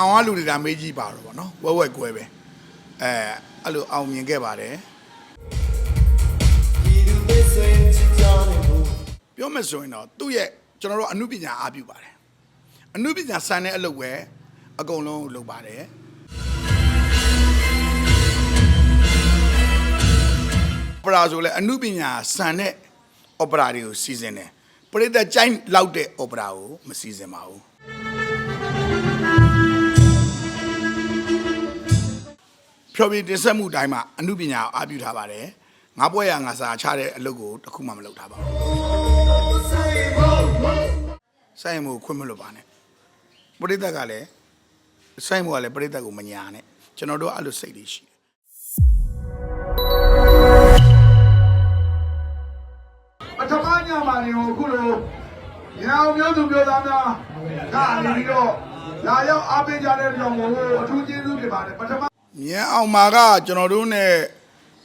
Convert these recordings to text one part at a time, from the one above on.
အောင်ကလူတွေဒါမေးကြည့်ပါတော့ဗောနော်ဝဲဝဲကွဲပဲအဲအဲ့လိုအောင်မြင်ခဲ့ပါတယ်ပြောမယ်ဆိုရင်တော့သူ့ရဲ့ကျွန်တော်တို့အမှုပညာအားပြုပါတယ်အမှုပညာစံတဲ့အလုပ်ပဲအကုန်လုံးလုပ်ပါတယ်ပရာဆိုလဲအမှုပညာစံတဲ့ opera တွေကိုစီစဉ်တယ်ပရိသတ်ကြိုင်းလောက်တဲ့ opera ကိုမစီစဉ်ပါဘူး ဖြောပြတင်ဆက်မှုအတိုင်းမှာအမှုပညာကိုအားပြုထားပါတယ်ငါပွဲရငါစာချတဲ့အလုပ်ကိုတစ်ခုမှမလုပ်ထားပါဘူးဆိုင်မှုခွင့်မလို့ပါနဲ့ပရိသတ်ကလည်းဆိုင်မှုကလည်းပရိသတ်ကိုမညာနဲ့ကျွန်တော်တို့အဲ့လိုစိတ်လေးရှိတယ်ပထမညမှာနေကိုအခုလိုညောင်မျိုးသူမျိုးသားများကနေပြီးတော့လာရောက်အားပေးကြတဲ့ကြောင့်မို့အထူးကျေးဇူးတင်ပါတယ်ပထမ မြန်အောင်မာကကျွန်တော်တို့ ਨੇ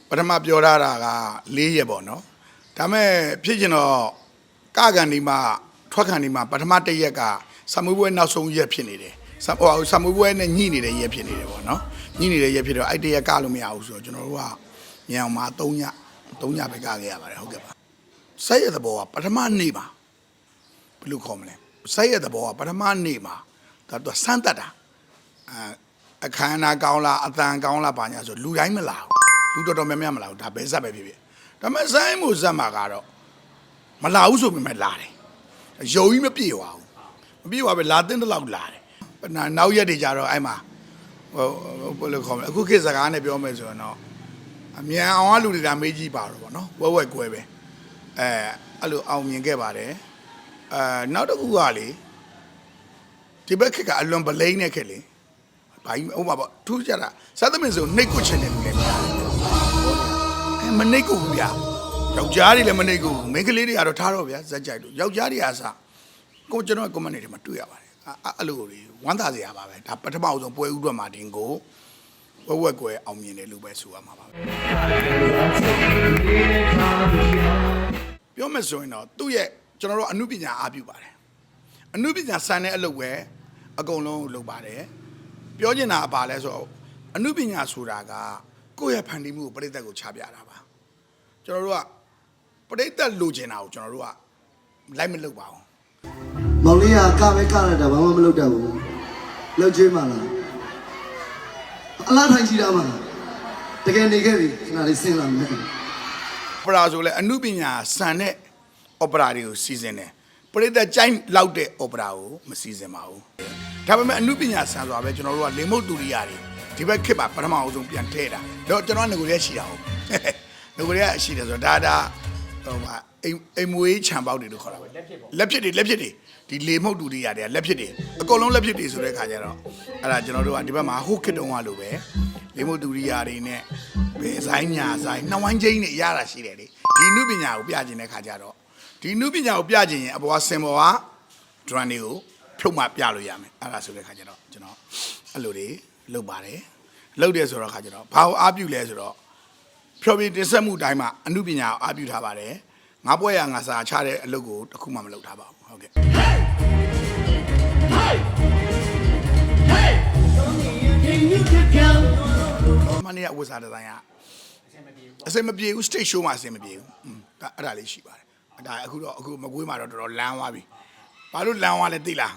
ပထမပြောထားတာက၄ရက်ပေါ့နော်ဒါမဲ့ဖြစ်ကျင်တော့ကကန်ဒီမှာထွက်ခံဒီမှာပထမတစ်ရက်ကစမွေးပွဲနောက်ဆုံးရက်ဖြစ်နေတယ်စဟိုစမွေးပွဲနဲ့ညှိနေတဲ့ရက်ဖြစ်နေတယ်ပေါ့နော်ညှိနေတဲ့ရက်ဖြစ်တော့အဲ့တစ်ရက်ကလို့မရဘူးဆိုတော့ကျွန်တော်တို့ကမြန်အောင်မာ၃ည၃ညပဲကခဲ့ရပါတယ်ဟုတ်ကဲ့ပါဆက်ရတဲ့ဘောကပထမနေ့မှာဘယ်လိုခေါ်မလဲဆက်ရတဲ့ဘောကပထမနေ့မှာဒါတော့စမ်းတက်တာအဲ အခမ်းအနားကောင်းလားအတန်ကောင်းလားဘာညာဆိုလူတိုင်းမလာဘူးလူတော်တော်များများမလာဘူးဒါပဲဇက်ပဲဖြစ်ဖြစ်ဒါပေမဲ့ဆိုင်းမှုဇက်မှာကတော့မလာဘူးဆိုပေမဲ့လာတယ်ယုံကြီးမပြေပါဘူးမပြေပါပဲလာတဲ့တလောက်လာတယ်နာနောက်ရက်တွေကြတော့အဲ့မှာဟိုဟိုဘယ်လိုခေါ်မလဲအခုခေတ်စကားနဲ့ပြောမယ်ဆိုရင်တော့အမြန်အောင်ကလူတွေဒါမေးကြည့်ပါတော့ဗောနော်ဝဲဝဲကွဲပဲအဲအဲ့လိုအောင်မြင်ခဲ့ပါတယ်အဲနောက်တစ်ခုကလေဒီဘက်ခေတ်က အလွန်ပလိမ့်တဲ့ခေတ်လေ ဘာကြီးဥပမာပေါ့ထူးကြတာစသမင်ဆိုနှိတ်ကိုချင်တယ်လူလည်းများတယ်အဲမနှိတ်ကိုဘူးဗျာယောက်ျားတွေလည်းမနှိတ်ကိုဘူးမိန်းကလေးတွေကတော့ထားတော့ဗျာဇက်ကြိုက်လို့ယောက်ျားတွေအားစားကိုကျွန်တော်ကွန်မန့်တွေမှာတွေ့ရပါတယ်အဲ့အဲ့လိုတွေဝမ်းသာစရာပါပဲဒါပထမအောင်ဆုံးပွဲဥတော်မှာတင်ကိုဝက်ဝက်ကွယ်အောင်မြင်တယ်လို့ပဲဆိုရမှာပါပဲပြောမယ်ဆိုရင်တော့သူ့ရဲ့ကျွန်တော်တို့အမှုပညာအားပြုပါတယ်အမှုပညာစံတဲ့အလုပ်ပဲအကုန်လုံးလုပ်ပါတယ် ပြောချင်တာကဘာလဲဆိုတော့အနုပညာဆိုတာကကိုယ့်ရဲ့ဖန်တီးမှုကိုပြိတ္တကိုချပြတာပါကျွန်တော်တို့ကပြိတ္တလိုချင်တာကိုကျွန်တော်တို့ကလိုက်မလုပ်ပါဘူးမောင်လေးကကပဲကရတာဘာမှမလုပ်တတ်ဘူးလောက်ချင်းပါလားအလားထိုင်ရှိတာမှာတကယ်နေခဲ့ပြီခဏလေးစဉ်းလာမယ်ပရာဆိုလဲအနုပညာစံတဲ့ opera တွေကိုစီစဉ်တယ် ပြိတ္တကြိုင်းလောက်တဲ့ opera ကိုမစီစဉ်ပါဘူးဒါပေမဲ့အနုပညာစံဆိုတာပဲကျွန်တော်တို့ကလေမုတ်တူရိယာတွေဒီဘက်ခေတ်မှာပထမအောင်ဆုံးပြန်ထည့်တာတော့ကျွန်တော်ကငကိုရဲရှိတာဟုတ်ငကိုရဲရှိတယ်ဆိုတော့ဒါဒါဟိုမှာအိမ်အိမ်မွေးခြံပေါက်တွေလို့ခေါ်တာပဲလက်ဖြစ်တွေလက်ဖြစ်တွေဒီလေမုတ်တူရိယာတွေကလက်ဖြစ်တွေအကုန်လုံးလက်ဖြစ်တွေဆိုတဲ့ခါကျတော့အဲ့ဒါကျွန်တော်တို့ကဒီဘက်မှာဟိုခေတ်တုန်းကလိုပဲလေမုတ်တူရိယာတွေနဲ့ဘယ်ဆိုင်ညာဆိုင်နှောင်းဝိုင်းချင်းတွေရတာရှိတယ်လေဒီနုပညာကိုပြကျင်တဲ့ခါကျတော့ ဒီနုပညာကိုပြကျင်ရင်အပေါ်ကစင်ပေါ်ကဒရန်တွေကိုဖြုတ်မှပြလို့ရမယ်အဲ့ဒါဆိုတဲ့ခါကျတော့ကျွန်တော်အဲ့လိုတွေလုပ်ပါတယ်လုပ်တယ်ဆိုတော့ခါကျတော့ဘာကိုအားပြုလဲဆိုတော့ဖြောပြတင်ဆက်မှုအတိုင်းမှာအမှုပညာကိုအားပြုထားပါတယ်ငါပွဲရငါစာချတဲ့အလုပ်ကိုတစ်ခုမှမလုပ်ထားပါဘူးဟုတ်ကဲ့မနေ့ကဝတ်စားဒီဇိုင်းကအစင်မပြေဘူး stage show မှာအစင်မပြေဘူးอืมဒါအဲ့ဒါလေးရှိပါတယ် ဒါအခုတော့အခုမကွေးမှာတော့တော်တော်လမ်းသွားပြီ ဘာလို့လမ်းသွားလဲသိလား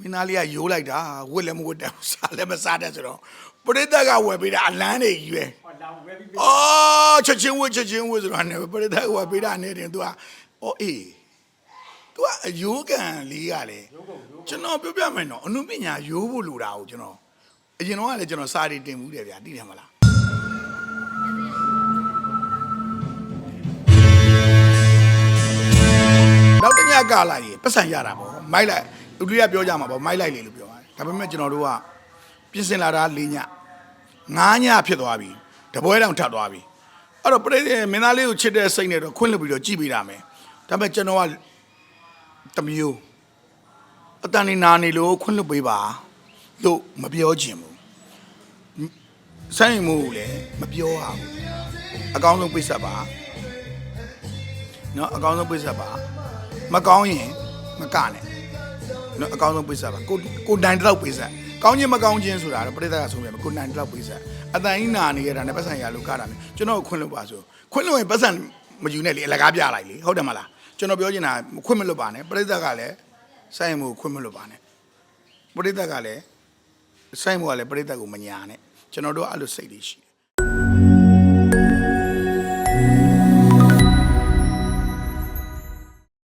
မင်းသားလေးကရိုးလိုက်တာဝက်လည်းမဝက်တယ်စားလည်းမစားတယ်ဆိုတော့ပရိသတ်ကဝယ်ပေးတာအလန်းတွေကြီးပဲအော်ချက်ချင်းဝက်ချက်ချင်းဝက်ဆိုတော့ねပရိသတ်ကဝယ်ပေးတာနေတယ် तू ကအော်အေး तू ကအယိုးကန်လေးကလည်းကျွန်တော်ပြောပြမယ်နော်အနုပညာရိုးဖို့လိုတာကိုကျွန်တော်အရင်တော့ကလည်းကျွန်တော်စာရီတင်မှုတယ်ဗျာသိတယ်မလား က်တစ်ညကလာရင်ပတ်စံရတာပေါ့မိုက်လိုက်လူတွေကပြောကြမှာပေါ့မိုက်လိုက်လေလို့ပြောတယ်ဒါပေမဲ့ကျွန်တော်တို့ကပြင်ဆင်လာတာ၄ည၅ညဖြစ်သွားပြီတပွဲတောင်ထပ်သွားပြီအဲ့တော့ပြိမင်းသားလေးကိုချစ်တဲ့စိတ်နဲ့တော့ခွင့်လွှတ်ပြီးတော့ကြည်ပေးတာမယ်ဒါပေမဲ့ကျွန်တော်ကတမျိုးအတန်နေနာနေလို့ခွင့်လွှတ်ပေးပါလို့မပြောချင်ဘူးဆိုင်မှုလည်းမပြောရဘူးအကောင်းဆုံးပိတ်ဆက်ပါ เนาะအကောင်းဆုံးပိတ်ဆက်ပါ မကောင်းရင်မကနဲ့နော်အကောင်းဆုံးပိတ်ဆက်ပါကိုကိုနိုင်တော့ပိတ်ဆက်ကောင်းခြင်းမကောင်းခြင်းဆိုတာတော့ပြိတ္တကဆုံးပြန်ကိုနိုင်တော့ပိတ်ဆက်အတန်ကြီးနာနေရတာနဲ့ပတ်စံရလို့ကတာနဲ့ကျွန်တော်ခွင့်လွှတ်ပါဆိုခွင့်လွှတ်ရင်ပတ်စံမယူနဲ့လေအလကားပြလိုက်လေဟုတ်တယ်မလားကျွန်တော်ပြောချင်တာခွင့်မလွတ်ပါနဲ့ပြိတ္တကလည်းဆိုင်မှုခွင့်မလွတ်ပါနဲ့ပြိတ္တကလည်းဆိုင်မှုကလည်းပြိတ္တကိုမညာနဲ့ကျွန်တော်တို့အဲ့လိုစိတ်လေးရှိ